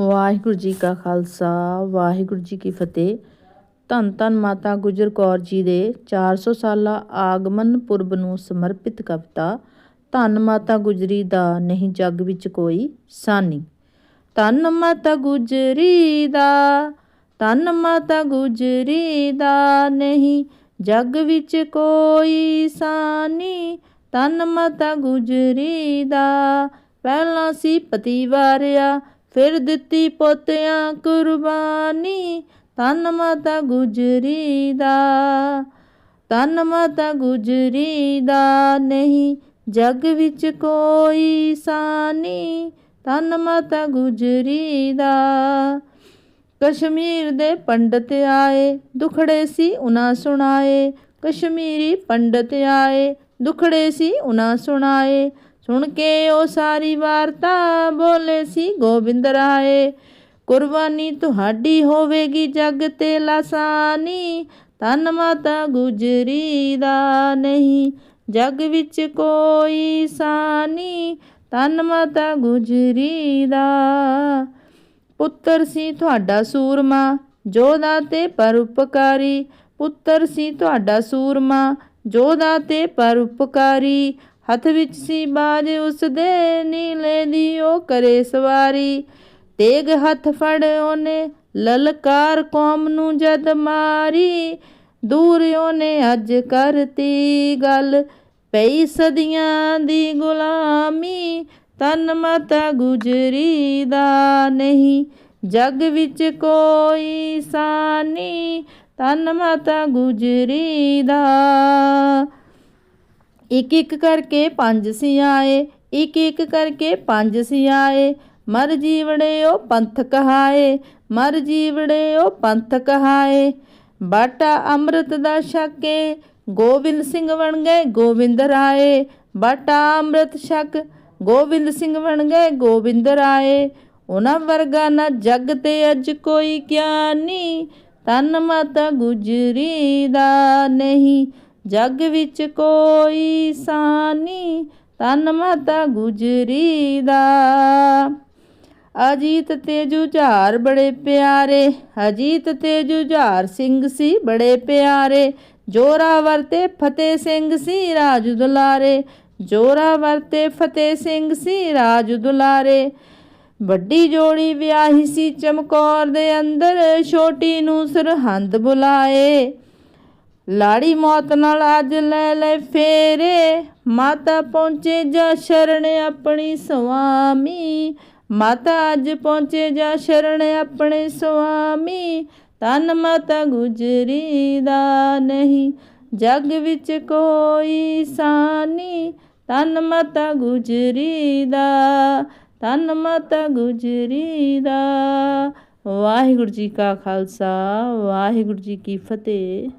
ਵਾਹਿਗੁਰੂ ਜੀ ਕਾ ਖਾਲਸਾ, ਵਾਹਿਗੁਰੂ ਜੀ ਕੀ ਫਤਿਹ। ਧੰਨ ਧੰਨ ਮਾਤਾ ਗੁਜਰ ਕੌਰ ਜੀ ਦੇ 400 ਸਾਲਾ ਆਗਮਨ ਪੁਰਬ ਨੂੰ ਸਮਰਪਿਤ ਕਵਿਤਾ, ਧੰਨ ਮਾਤਾ ਗੁਜਰੀ ਦਾ ਨਹੀਂ ਜੱਗ ਵਿੱਚ ਕੋਈ ਸਾਨੀ। ਧੰਨ ਮਾਤਾ ਗੁਜਰੀ ਦਾ, ਧੰਨ ਮਾਤਾ ਗੁਜਰੀ ਦਾ ਨਹੀਂ ਜੱਗ ਵਿੱਚ ਕੋਈ ਸਾਨੀ। ਧੰਨ ਮਾਤਾ ਗੁਜਰੀ ਦਾ, ਪਹਿਲਾਂ ਸੀ ਪਤੀ ਵਾਰਿਆ ਫਿਰ ਦਿੱਤੀ ਪੋਤਿਆਂ ਕੁਰਬਾਨੀ, ਧੰਨ ਮਾਤਾ ਗੁਜਰੀ ਦਾ। ਧੰਨ ਮਾਤਾ ਗੁਜਰੀ ਦਾ ਨਹੀਂ, ਜਗ ਵਿੱਚ ਕੋਈ ਸਾਨੀ। ਧੰਨ ਮਾਤਾ ਗੁਜਰੀ ਦਾ। ਕਸ਼ਮੀਰ ਦੇ ਪੰਡਤ ਆਏ, ਦੁਖੜੇ ਸੀ ਉਹਨਾਂ ਸੁਣਾਏ। ਕਸ਼ਮੀਰੀ ਪੰਡਤ ਆਏ, ਦੁਖੜੇ ਸੀ ਉਹਨਾਂ ਸੁਣਾਏ। ਸੁਣ ਕੇ ਉਹ ਸਾਰੀ ਵਾਰਤਾ ਬੋਲੇ ਸੀ, ਗੋਬਿੰਦ ਰਾਏ, ਕੁਰਬਾਨੀ ਤੁਹਾਡੀ ਹੋਵੇਗੀ ਜਗ ਤੇ ਲਾਸਾਨੀ। ਧੰਨ ਮਾਤਾ ਗੁਜਰੀ ਦਾ ਨਹੀਂ, ਜਗ ਵਿੱਚ ਕੋਈ ਸਾਨੀ। ਧੰਨ ਮਾਤਾ ਗੁਜਰੀ ਦਾ ਪੁੱਤਰ ਸੀ ਤੁਹਾਡਾ ਸੂਰਮਾ, ਜੋਧਾ ਤੇ ਪਰਉਪਕਾਰੀ ਪੁੱਤਰ ਸੀ ਤੁਹਾਡਾ ਸੂਰਮਾ, ਜੋਧਾ ਤੇ ਪਰਉਪਕਾਰੀ ਹੱਥ ਵਿੱਚ ਸੀ ਬਾਜ ਉਸ ਦੇ ਨੀਲੇ ਦੀ ਉਹ ਕਰੇ ਸਵਾਰੀ। ਤੇਗ ਹੱਥ ਫੜ ਉਹਨੇ, ਲਲਕਾਰ ਕੌਮ ਨੂੰ ਜਦ ਮਾਰੀ। ਦੂਰ ਉਹਨੇ ਅੱਜ ਕਰਤੀ ਗੱਲ, ਪਈ ਸਦੀਆਂ ਦੀ ਗੁਲਾਮੀ। ਤਨ ਮਤਾ ਗੁਜਰੀ ਦਾ ਨਹੀਂ, ਜਗ ਵਿੱਚ ਕੋਈ ਸਾਨੀ। ਤਨ ਮਤਾ ਗੁਜਰੀ ਦਾ ਇੱਕ ਇੱਕ ਕਰਕੇ ਪੰਜ ਸੀ ਆਏ ਇੱਕ ਇੱਕ ਕਰਕੇ ਪੰਜ ਸੀ ਆਏ। ਮਰ ਜੀਵੜੇ ਉਹ ਪੰਥ ਕਹਾਏ, ਮਰ ਜੀਵੜੇ ਉਹ ਪੰਥ ਕਹਾਏ। ਬਾਟਾ ਅੰਮ੍ਰਿਤ ਦਾ ਛਕੇ ਗੋਬਿੰਦ ਸਿੰਘ ਬਣ ਗਏ ਗੋਬਿੰਦ ਰਾਏ। ਬਾਟਾ ਅੰਮ੍ਰਿਤ ਛਕ ਗੋਬਿੰਦ ਸਿੰਘ ਬਣ ਗਏ ਗੋਬਿੰਦ ਰਾਏ। ਉਹਨਾਂ ਵਰਗਾ ਨਾ ਜੱਗ ਤੇ ਅੱਜ ਕੋਈ ਗਿਆਨੀ, ਤਨ ਮਾਤਾ ਗੁਜਰੀ ਦਾ ਨਹੀਂ। ਜਗ ਵਿੱਚ ਕੋਈ ਸਾਨੀ, ਤਨ ਮਾਤਾ ਗੁਜਰੀ ਦਾ। ਅਜੀਤ ਤੇ ਜੁਝਾਰ ਬੜੇ ਪਿਆਰੇ, ਅਜੀਤ ਤੇ ਜੁਝਾਰ ਸਿੰਘ ਸੀ ਬੜੇ ਪਿਆਰੇ। ਜੋਰਾਵਰ ਤੇ ਫਤਿਹ ਸਿੰਘ ਸੀ ਰਾਜ ਦੁਲਾਰੇ। ਜੋਰਾਵਰ ਤੇ ਫਤਿਹ ਸਿੰਘ ਸੀ ਰਾਜ ਦੁਲਾਰੇ। ਵੱਡੀ ਜੋੜੀ ਵਿਆਹੀ ਸੀ ਚਮਕੌਰ ਦੇ ਅੰਦਰ, ਛੋਟੀ ਨੂੰ ਸਰਹੰਦ ਬੁਲਾਏ। ਲਾੜੀ ਮੌਤ ਨਾਲ ਅੱਜ ਲੈ ਲੈ ਫੇਰੇ। ਮਾਤਾ ਪਹੁੰਚੇ ਜਾ ਸ਼ਰਣ ਆਪਣੀ ਸੁਆਮੀ। ਮਾਤਾ ਅੱਜ ਪਹੁੰਚੇ ਜਾ ਸ਼ਰਣ ਆਪਣੇ ਸੁਆਮੀ। ਤਨ ਮਾਤਾ ਗੁਜਰੀ ਦਾ ਨਹੀਂ, ਜਗ ਵਿੱਚ ਕੋਈ ਸਾਨੀ। ਤਨ ਮਾਤਾ ਗੁਜਰੀ ਦਾ ਤਨ ਮਾਤਾ ਗੁਜਰੀ ਦਾ ਵਾਹਿਗੁਰੂ ਜੀ ਕਾ ਖਾਲਸਾ, ਵਾਹਿਗੁਰੂ ਜੀ ਕੀ ਫਤਿਹ।